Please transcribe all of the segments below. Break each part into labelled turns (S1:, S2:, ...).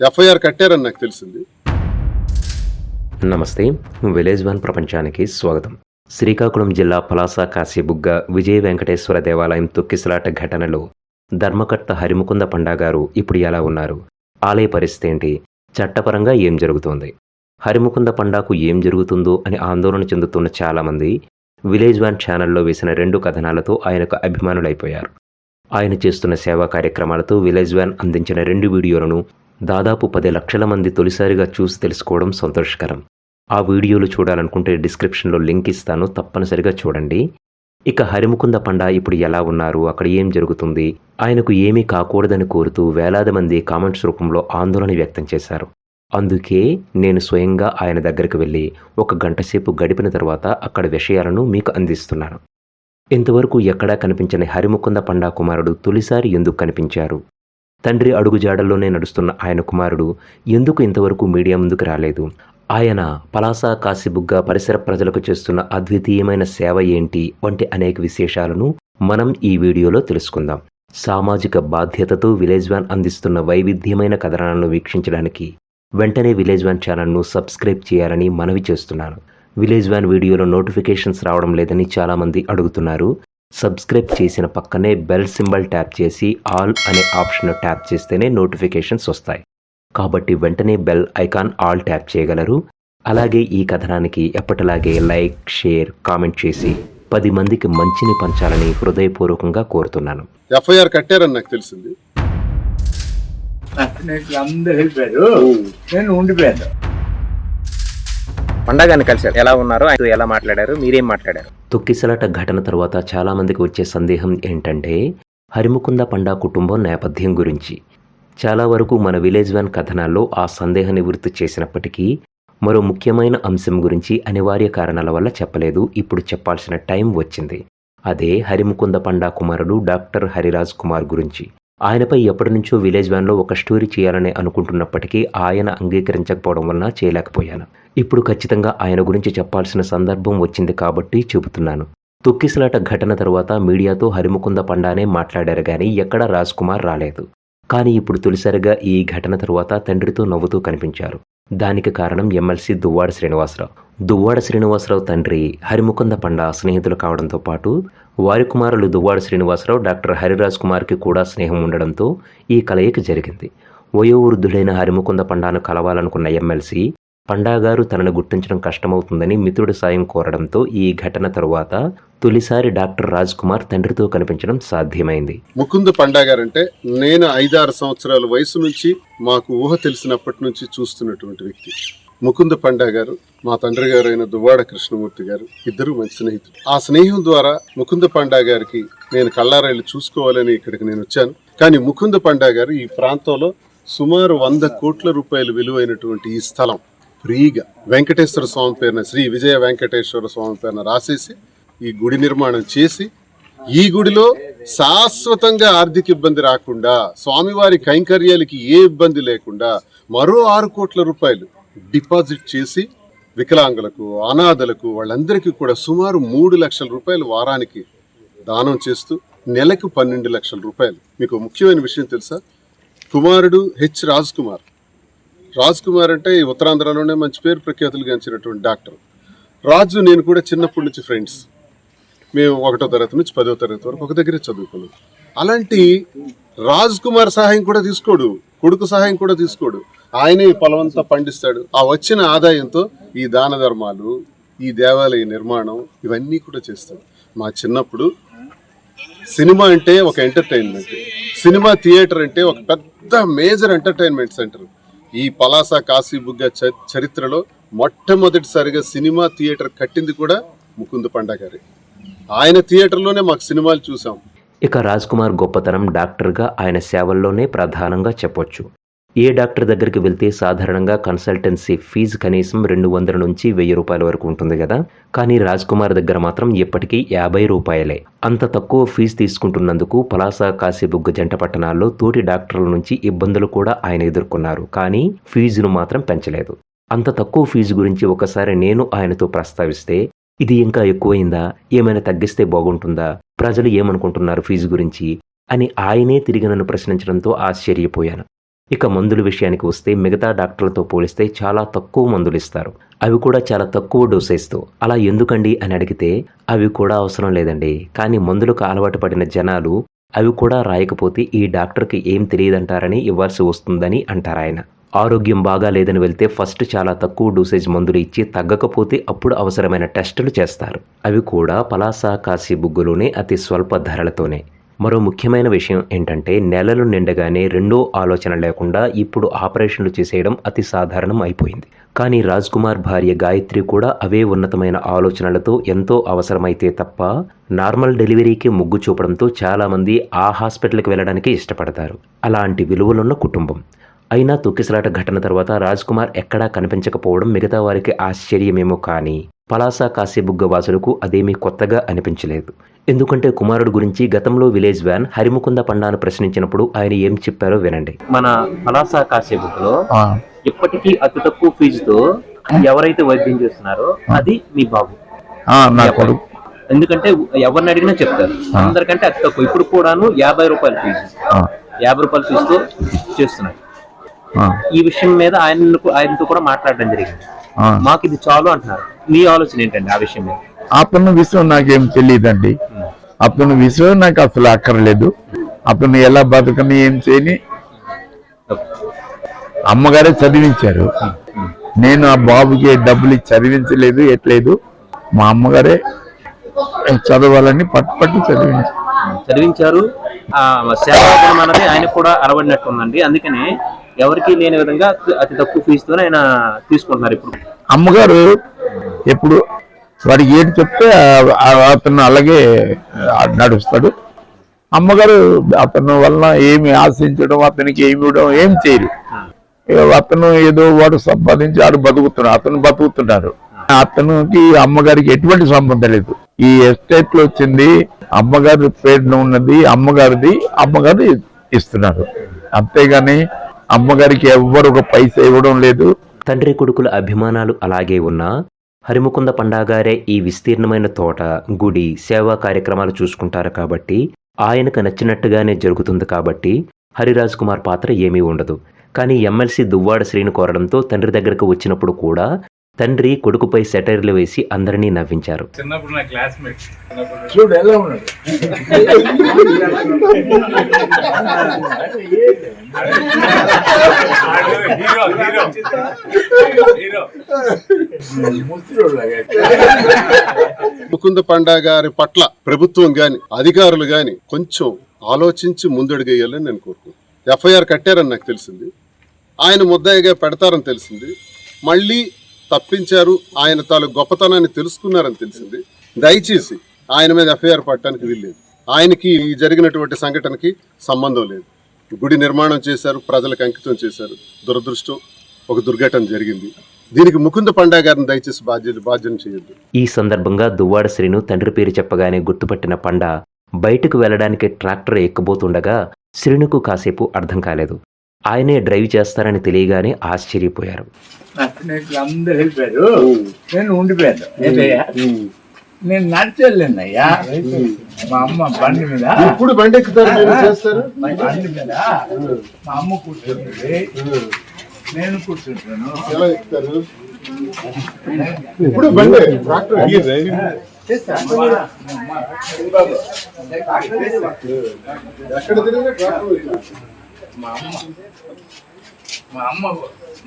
S1: FIR కట్టారని నాకు తెలిసింది.
S2: నమస్తే విలేజ్ వన్ ప్రపంచానికి స్వాగతం. శ్రీకాకుళం జిల్లా పలాస కాశీబుగ్గ విజయ వెంకటేశ్వర దేవాలయం తొక్కిసలాట ఘటనలో ధర్మకర్త హరిముకుంద పండా గారు ఇప్పుడు ఎలా ఉన్నారు? ఆలయ పరిస్థితి ఏంటి? చట్టపరంగా ఏం జరుగుతోంది? హరిముకుంద పండాకు ఏం జరుగుతుందో అని ఆందోళన చెందుతున్న చాలామంది విలేజ్ వన్ ఛానల్లో వేసిన రెండు కథనాలతో ఆయనకు అభిమానులైపోయారు. ఆయన చేస్తున్న సేవా కార్యక్రమాలతో విలేజ్ వ్యాన్ అందించిన రెండు వీడియోలను దాదాపు పది లక్షల మంది తొలిసారిగా చూసి తెలుసుకోవడం సంతోషకరం. ఆ వీడియోలు చూడాలనుకుంటే డిస్క్రిప్షన్లో లింక్ ఇస్తాను తప్పనిసరిగా చూడండి. ఇక హరిముకుంద పండ ఇప్పుడు ఎలా ఉన్నారు అక్కడ ఏం జరుగుతుంది ఆయనకు ఏమీ కాకూడదని కోరుతూ వేలాది మంది కామెంట్స్ రూపంలో ఆందోళన వ్యక్తం చేశారు. అందుకే నేను స్వయంగా ఆయన దగ్గరికి వెళ్ళి ఒక గంట సేపు గడిపిన తర్వాత అక్కడ విషయాలను మీకు అందిస్తున్నాను. ఇంతవరకు ఎక్కడా కనిపించని హరిముకుంద పండా కుమారుడు తొలిసారి ఎందుకు కనిపించారు? తండ్రి అడుగుజాడల్లోనే నడుస్తున్న ఆయన కుమారుడు ఎందుకు ఇంతవరకు మీడియా ముందుకు రాలేదు? ఆయన పలాస కాశీబుగ్గ పరిసర ప్రజలకు చేస్తున్న అద్వితీయమైన సేవ ఏంటి? వంటి అనేక విశేషాలను మనం ఈ వీడియోలో తెలుసుకుందాం. సామాజిక బాధ్యతతో విలేజ్ వ్యాన్ అందిస్తున్న వైవిధ్యమైన కథనాలను వీక్షించడానికి వెంటనే విలేజ్ వ్యాన్ ఛానల్ను సబ్స్క్రైబ్ చేయాలని మనవి చేస్తున్నాను. విలేజ్ వ్యాన్ వీడియోలో నోటిఫికేషన్స్ రావడం లేదని చాలామంది అడుగుతున్నారు. సబ్స్క్రైబ్ చేసిన పక్కనే బెల్ సింబల్ ట్యాప్ చేసి ఆల్ అనే ఆప్షన్ ట్యాప్ చేస్తేనే నోటిఫికేషన్స్ వస్తాయి. కాబట్టి వెంటనే బెల్ ఐకాన్ ఆల్ ట్యాప్ చేయగలరు. అలాగే ఈ కథనానికి ఎప్పటిలాగే లైక్ షేర్ కామెంట్ చేసి పది మందికి మంచిని పంచాలని హృదయపూర్వకంగా కోరుతున్నాను.
S1: ఎఫ్ఐఆర్ కట్టారని నాకు తెలిసింది.
S3: స్నేహితులు అందరూ వెళ్ళిపోయారు. నేను ఉండిపోయాను.
S4: పండగాన్ని కలిశారు. ఎలా ఉన్నారు? ఆయన ఎలా మాట్లాడారు? మీరేం మాట్లాడారు?
S2: తొక్కిసలాట ఘటన తర్వాత చాలామందికి వచ్చే సందేహం ఏంటంటే హరిముకుంద పండా కుటుంబం నేపథ్యం గురించి. చాలా వరకు మన విలేజ్ వ్యాన్ కథనాల్లో ఆ సందేహ నివృత్తి చేసినప్పటికీ మరో ముఖ్యమైన అంశం గురించి అనివార్య కారణాల వల్ల చెప్పలేదు ఇప్పుడు చెప్పాల్సిన టైం వచ్చింది. అదే హరిముకుంద పండా కుమారుడు డాక్టర్ హరిరాజ్ కుమార్ గురించి. ఆయనపై ఎప్పటి నుంచో విలేజ్ వ్యాన్లో ఒక స్టోరీ చేయాలని అనుకుంటున్నప్పటికీ ఆయన అంగీకరించకపోవడం వలన చేయలేకపోయాను. ఇప్పుడు ఖచ్చితంగా ఆయన గురించి చెప్పాల్సిన సందర్భం వచ్చింది కాబట్టి చెబుతున్నాను. తొక్కిసలాట ఘటన తర్వాత మీడియాతో హరిముకుంద పండానే మాట్లాడారు కానీ ఎక్కడా రాజ్ కుమార్ రాలేదు. కానీ ఇప్పుడు తొలిసారిగా ఈ ఘటన తర్వాత తండ్రితో నవ్వుతూ కనిపించారు. దానికి కారణం ఎమ్మెల్సీ దువ్వాడ శ్రీనివాసరావు. దువ్వాడ శ్రీనివాసరావు తండ్రి హరిముకుంద పండ స్నేహితులు కావడంతో పాటు వారి కుమారులు దువ్వాడ శ్రీనివాసరావు డాక్టర్ హరిరాజ్ కుమార్కి కూడా స్నేహం ఉండడంతో ఈ కలయిక జరిగింది. వయోవృద్ధుడైన హరిముకుంద పండాను కలవాలనుకున్న ఎమ్మెల్సీ పండాగారు తనను గుర్తించడం కష్టమవుతుందని మిత్రుడి సాయం కోరడంతో ఈ ఘటన తరువాత తొలిసారి డాక్టర్ రాజ్ కుమార్ తండ్రితో కనిపించడం సాధ్యమైంది.
S1: ముకుంద పండాగారు అంటే నేను ఐదారు సంవత్సరాల వయసు నుంచి మాకు ఊహ తెలిసినప్పటి నుంచి చూస్తున్నటువంటి వ్యక్తి. ముకుంద పండా గారు మా తండ్రి గారు అయిన దువ్వాడ కృష్ణమూర్తి గారు ఇద్దరు మంచి స్నేహితులు. ఆ స్నేహం ద్వారా ముకుంద పండా గారికి నేను కళ్ళారాయిలు చూసుకోవాలని ఇక్కడికి నేను వచ్చాను. కానీ ముకుంద పండా గారు ఈ ప్రాంతంలో సుమారు వంద కోట్ల రూపాయలు విలువైనటువంటి ఈ స్థలం ఫ్రీగా వెంకటేశ్వర స్వామి పేరున శ్రీ విజయ వెంకటేశ్వర స్వామి పేరున రాసేసి ఈ గుడి నిర్మాణం చేసి ఈ గుడిలో శాశ్వతంగా ఆర్థిక ఇబ్బంది రాకుండా స్వామివారి కైంకర్యాలకి ఏ ఇబ్బంది లేకుండా మరో ఆరు కోట్ల రూపాయలు డిపాజిట్ చేసి వికలాంగులకు అనాథలకు వాళ్ళందరికీ కూడా సుమారు మూడు లక్షల రూపాయలు వారానికి దానం చేస్తూ నెలకు పన్నెండు లక్షల రూపాయలు. మీకు ముఖ్యమైన విషయం తెలుసా? కుమారుడు హెచ్ రాజ్ కుమార్ రాజ్ కుమార్ అంటే ఉత్తరాంధ్రలోనే మంచి పేరు ప్రఖ్యాతులు గాంచినటువంటి డాక్టర్. రాజు నేను కూడా చిన్నప్పటి నుంచి ఫ్రెండ్స్. మేము ఒకటో తరగతి నుంచి పదో తరగతి వరకు ఒక దగ్గరే చదువుకున్నాం. అలాంటి రాజ్ కుమార్ సహాయం కూడా తీసుకోడు. కొడుకు సహాయం కూడా తీసుకోడు. ఆయనే ఈ పొలమంతా పండిస్తాడు. ఆ వచ్చిన ఆదాయంతో ఈ దాన ధర్మాలు ఈ దేవాలయ నిర్మాణం ఇవన్నీ కూడా చేస్తాడు. మా చిన్నప్పుడు సినిమా అంటే ఒక ఎంటర్టైన్మెంట్ సినిమా థియేటర్ అంటే ఒక పెద్ద మేజర్ ఎంటర్టైన్మెంట్ సెంటర్ ఈ పలాస కాశీబుగ్గ చ- చరిత్రలో మొట్టమొదటిసారిగా సినిమా థియేటర్ కట్టింది కూడా ముకుంద పండగారి ఆయన థియేటర్లోనే మాకు సినిమాలు చూసాం.
S2: ఇక రాజ్ కుమార్ గొప్పతనం డాక్టర్గా ఆయన సేవల్లోనే ప్రధానంగా చెప్పొచ్చు. ఏ డాక్టర్ దగ్గరికి వెళ్తే సాధారణంగా కన్సల్టెన్సీ ఫీజు కనీసం రెండు వందల నుంచి వెయ్యి రూపాయల వరకు ఉంటుంది కదా? కానీ రాజ్ కుమార్ దగ్గర మాత్రం ఇప్పటికీ యాభై రూపాయలే. అంత తక్కువ ఫీజు తీసుకుంటున్నందుకు పలాస కాశీబుగ్గ జంట పట్టణాల్లో తోటి డాక్టర్ల నుంచి ఇబ్బందులు కూడా ఆయన ఎదుర్కొన్నారు. కానీ ఫీజును మాత్రం పెంచలేదు. అంత తక్కువ ఫీజు గురించి ఒకసారి నేను ఆయనతో ప్రస్తావిస్తే ఇది ఇంకా ఎక్కువైందా? ఏమైనా తగ్గిస్తే బాగుంటుందా? ప్రజలు ఏమనుకుంటున్నారు ఫీజు గురించి? అని ఆయనే తిరిగి నన్ను ప్రశ్నించడంతో ఆశ్చర్యపోయాను. ఇక మందుల విషయానికి వస్తే మిగతా డాక్టర్లతో పోలిస్తే చాలా తక్కువ మందులు ఇస్తారు. అవి కూడా చాలా తక్కువ డోసేస్తో అలా ఎందుకండి అని అడిగితే అవి కూడా అవసరం లేదండి. కానీ మందులకు అలవాటు పడిన జనాలు అవి కూడా రాయకపోతే ఈ డాక్టర్కి ఏం తెలియదంటారని ఇవ్వాల్సి వస్తుందని అంటారు ఆయన ఆరోగ్యం బాగా లేదని వెళ్తే ఫస్ట్ చాలా తక్కువ డోసేజ్ మందులు ఇచ్చి తగ్గకపోతే అప్పుడు అవసరమైన టెస్టులు చేస్తారు. అవి కూడా పలాస కాశీ బుగ్గులోనే అతి స్వల్ప ధరలతోనే. మరో ముఖ్యమైన విషయం ఏంటంటే నెలలు నిండగానే రెండో ఆలోచన లేకుండా ఇప్పుడు ఆపరేషన్లు చేసేయడం అతి సాధారణం అయిపోయింది. కానీ రాజ్ కుమార్ భార్య గాయత్రి కూడా అవే ఉన్నతమైన ఆలోచనలతో ఎంతో అవసరమైతే తప్ప నార్మల్ డెలివరీకి ముగ్గు చూపడంతో చాలామంది ఆ హాస్పిటల్కి వెళ్ళడానికి ఇష్టపడతారు. అలాంటి విలువలున్న కుటుంబం. అయినా తొక్కిసలాట ఘటన తర్వాత రాజ్ కుమార్ ఎక్కడా కనిపించకపోవడం మిగతా వారికి ఆశ్చర్యమేమో కానీ పలాస కాశీబుగ్గ వాసులకు అదేమీ కొత్తగా అనిపించలేదు. ఎందుకంటే కుమారుడు గురించి గతంలో విలేజ్ వ్యాన్ హరిముకుంద పండాను ప్రశ్నించినప్పుడు ఆయన ఏం చెప్పారో వినండి. మన పలాస కాశీబుగ్గలో ఇప్పటికీ అతి తక్కువ ఫీజుతో ఎవరైతే వైద్యం చేస్తున్నారో అది మీ బాబు.
S5: ఆ, నా కొడుకు.
S2: ఎందుకంటే ఎవరిని అడిగినా చెప్తారు. అందరికంటే అతి తక్కువ. ఇప్పుడు కూడాను యాభై రూపాయల ఫీజు.
S5: ఆ,
S2: యాభై రూపాయల ఫీజుతో చేస్తున్నారు. ఈ విషయం మీద ఆయన ఆయనతో కూడా మాట్లాడడం జరిగింది. మాకు ఇది చాలు అంటున్నారు. మీ ఆలోచన ఏంటండి ఆ విషయం మీద?
S5: అతను విషయం నాకేం తెలియదండి. అతను విషయం నాకు అసలు అక్కర్లేదు. అతను ఎలా బతకని ఏం చేయని అమ్మగారే చదివించారు. నేను ఆ బాబుకి డబ్బులు చదివించలేదు ఎట్లేదు. మా అమ్మగారే చదవాలని పట్టు పట్టు చదివించారు.
S2: చదివించారు. ఆ సేవా గుణం అన్నది ఆయన కూడా అలవడినట్టు ఉందండి. అందుకని ఎవరికి లేని విధంగా అతి తక్కువ ఫీజుతో ఆయన తీసుకుంటున్నారు ఇప్పుడు.
S5: అమ్మగారు ఎప్పుడు వాడికి ఏంటి చెప్తే అతను అలాగే నడుస్తాడు. అమ్మగారు అతను వలన ఏమి ఆశించడం అతనికి ఏమి ఇవ్వడం ఏం చేయరు. అతను ఏదో వాడు సంపాదించి ఆడు బతుకుతున్నాడు అతను బతుకుతున్నారు అతనికి అమ్మగారికి ఎటువంటి సంబంధం లేదు. ఈ ఎస్టేట్లో వచ్చింది అమ్మగారి పేరున ఉన్నది అమ్మగారిది అమ్మగారు ఇస్తున్నారు అంతేగాని అమ్మగారికి ఎవ్వరు ఒక పైస ఇవ్వడం లేదు.
S2: తండ్రి కొడుకుల అభిమానాలు అలాగే ఉన్నా హరిముకుంద పండాగారే ఈ విస్తీర్ణమైన తోట గుడి సేవా కార్యక్రమాలు చూసుకుంటారు కాబట్టి ఆయనకు నచ్చినట్టుగానే జరుగుతుంది కాబట్టి హరిరాజ్ కుమార్ పాత్ర ఏమీ ఉండదు. కానీ ఎమ్మెల్సీ దువ్వాడ శ్రీను కోరడంతో తండ్రి దగ్గరకు వచ్చినప్పుడు కూడా తండ్రి కొడుకుపై సెటైర్లు వేసి అందరినీ నవ్వించారు.
S3: చిన్నప్పుడు నా క్లాస్మేట్.
S5: చూడు ఎలా ఉన్నాడు?
S3: Hero hero hero
S1: Mukunda Panda గారి పట్ల ప్రభుత్వం గాని అధికారులు గాని కొంచెం ఆలోచించి ముందడుగేయాలని నేను కోరుకుంటున్నాను. ఎఫ్ఐఆర్ కట్టారని నాకు తెలిసింది. ఆయన ముద్దాయిగా పెడతారని తెలిసింది. మళ్ళీ తప్పించారు. ఆయన తాలూ గొప్పతనాన్ని తెలుసుకున్నారని తెలిసింది. దయచేసి ఆయన మీద ఎఫ్ఐఆర్ పట్టడానికి వీల్లేదు. ఆయనకి ఈ జరిగినటువంటి సంఘటనకి సంబంధం లేదు. గుడి నిర్మాణం చేశారు ప్రజలకు అంకితం చేశారు. దురదృష్టం ఒక దుర్ఘటన జరిగింది. దీనికి ముకుంద పండా గారిని దయచేసి బాధ్యత బాధ్యం చేయొద్దు
S2: ఈ సందర్భంగా దువ్వాడ శ్రీను తండ్రి పేరు చెప్పగానే గుర్తుపట్టిన పండ బయటకు వెళ్ళడానికి ట్రాక్టర్ ఎక్కబోతుండగా శ్రీనుకు కాసేపు అర్థం కాలేదు. ఆయనే డ్రైవ్ చేస్తారని తెలియగానే ఆశ్చర్యపోయారు.
S3: అందరు వెళ్ళిపోయారు. నేను ఉండిపోయాను. ఏంటయ్యా? నేను నడిచెళ్ళాను అయ్యా మా అమ్మ బండి మీద.
S1: ఇప్పుడు బండి ఎక్కుతారు
S3: బండి మీద మా అమ్మ కూర్చుంటుంది. నేను కూర్చుంటాను.
S1: ఎలా ఎక్కుతారు? ఇప్పుడు బండి ట్రాక్టర్. ఎక్కడ తిరిగినా ట్రాక్టర్. ఎక్కుతారు.
S3: మా అమ్మ. మా అమ్మ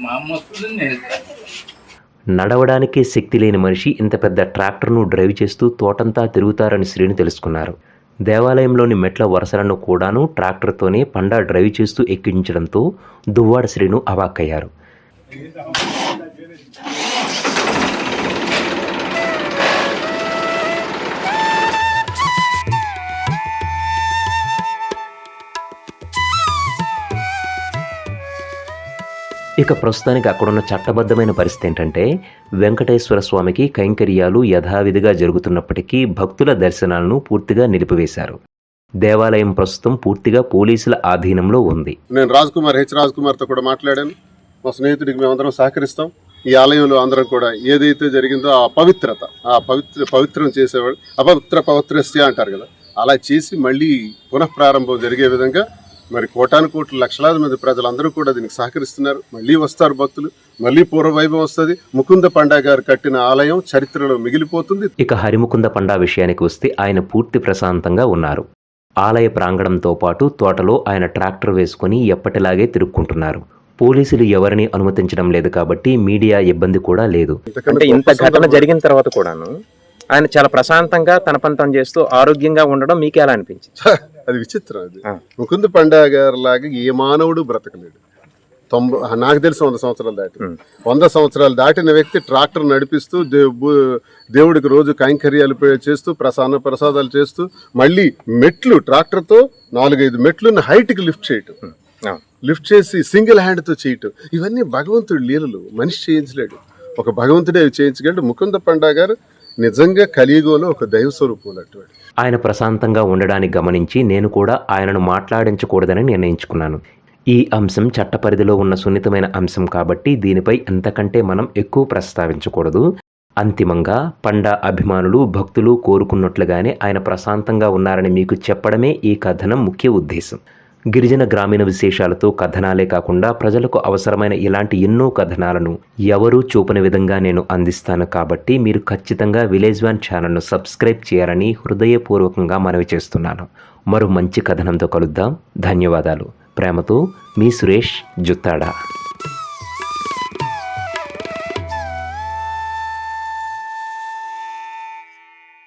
S3: మా అమ్మ వస్తుంది నేను
S2: నడవడానికి శక్తి లేని మనిషి ఇంత పెద్ద ట్రాక్టర్ను డ్రైవ్ చేస్తూ తోటంతా తిరుగుతారని శ్రీని తెలుసుకున్నారు. దేవాలయంలోని మెట్ల వరుసలను కూడాను ట్రాక్టర్తోనే పండా డ్రైవ్ చేస్తూ ఎక్కించడంతో దువ్వాడ శ్రీను అవాక్కయ్యారు. ఇక ప్రస్తుతానికి అక్కడున్న చట్టబద్ధమైన పరిస్థితి ఏంటంటే వెంకటేశ్వర స్వామికి కైంకర్యాలు యథావిధిగా జరుగుతున్నప్పటికీ భక్తుల దర్శనాలను పూర్తిగా నిలిపివేశారు. దేవాలయం ప్రస్తుతం పూర్తిగా పోలీసుల ఆధీనంలో ఉంది.
S1: నేను రాజ్ కుమార్ హెచ్ రాజ్ కుమార్తో కూడా మాట్లాడాను. మా స్నేహితుడికి మేమందరం సహకరిస్తాం. ఈ ఆలయంలో అందరం కూడా ఏదైతే జరిగిందో ఆ పవిత్రత ఆ పవిత్ర పవిత్రం చేసేవాడు అపవిత్ర పవిత్రస్య అంటారు కదా అలా చేసి మళ్ళీ పునఃప్రారంభం జరిగే విధంగా మరి కోటాను కోట్ల లక్షలాది మంది ప్రజలందరూ కూడా దీనికి సహకరిస్తున్నారు. మళ్ళీ వస్తారు భక్తులు. మళ్ళీ పూర్వ వైభవం వస్తుంది. ముకుంద పండా గారు కట్టిన ఆలయం చరిత్రలో మిగిలిపోతుంది.
S2: ఇక హరిముకుంద పండా విషయానికి వస్తే ఆయన పూర్తి ప్రశాంతంగా ఉన్నారు. ఆలయ ప్రాంగణంతో పాటు తోటలో ఆయన ట్రాక్టర్ వేసుకుని ఎప్పటిలాగే తిరుక్కుంటున్నారు. పోలీసులు ఎవరిని అనుమతించడం లేదు కాబట్టి మీడియా ఇబ్బంది కూడా లేదు.
S4: అంటే ఇంత ఘటన. జరిగిన తర్వాత కూడాను ఆయన చాలా ప్రశాంతంగా తన పని తను చేస్తూ ఆరోగ్యంగా ఉండడం మీకు ఎలా అనిపించింది?
S1: అది విచిత్రం అది. ముకుంద పండా గారి లాగా ఏ మానవుడు బ్రతకలేడు. తొంభై నాకు తెలిసి వంద సంవత్సరాలు దాటి. వంద సంవత్సరాలు దాటిన వ్యక్తి ట్రాక్టర్ నడిపిస్తూ దేవుడికి రోజు కైంకర్యాలు చేస్తూ ప్రసాద ప్రసాదాలు చేస్తూ మళ్ళీ మెట్లు ట్రాక్టర్తో నాలుగైదు మెట్లున్న హైట్కి లిఫ్ట్ చేయటం. లిఫ్ట్ చేసి సింగిల్ హ్యాండ్తో చేయటం. ఇవన్నీ భగవంతుడి లీలలు. మనిషి చేయించలేడు. ఒక భగవంతుడే చేయించగలడు. ముకుంద పండా గారు నిజంగా కలియుగంలో ఒక దైవ స్వరూపం అటువంటి
S2: ఆయన ప్రశాంతంగా ఉండడాన్ని గమనించి నేను కూడా ఆయనను మాట్లాడించకూడదని నిర్ణయించుకున్నాను. ఈ అంశం చట్ట పరిధిలో ఉన్న సున్నితమైన అంశం కాబట్టి దీనిపై ఎంతకంటే మనం ఎక్కువ ప్రస్తావించకూడదు. అంతిమంగా పండా అభిమానులు భక్తులు కోరుకున్నట్లుగానే ఆయన ప్రశాంతంగా ఉన్నారని మీకు చెప్పడమే ఈ కథనం ముఖ్య ఉద్దేశం. గిరిజన గ్రామీణ విశేషాలతో కథనాలే కాకుండా ప్రజలకు అవసరమైన ఇలాంటి ఎన్నో కథనాలను ఎవరూ చూపని విధంగా నేను అందిస్తాను కాబట్టి మీరు ఖచ్చితంగా విలేజ్ వ్యాన్ ఛానల్ను సబ్స్క్రైబ్ చేయాలని హృదయపూర్వకంగా మనవి చేస్తున్నాను. మరో మంచి కథనంతో కలుద్దాం. ధన్యవాదాలు. ప్రేమతో మీ సురేష్ జుత్తాడా.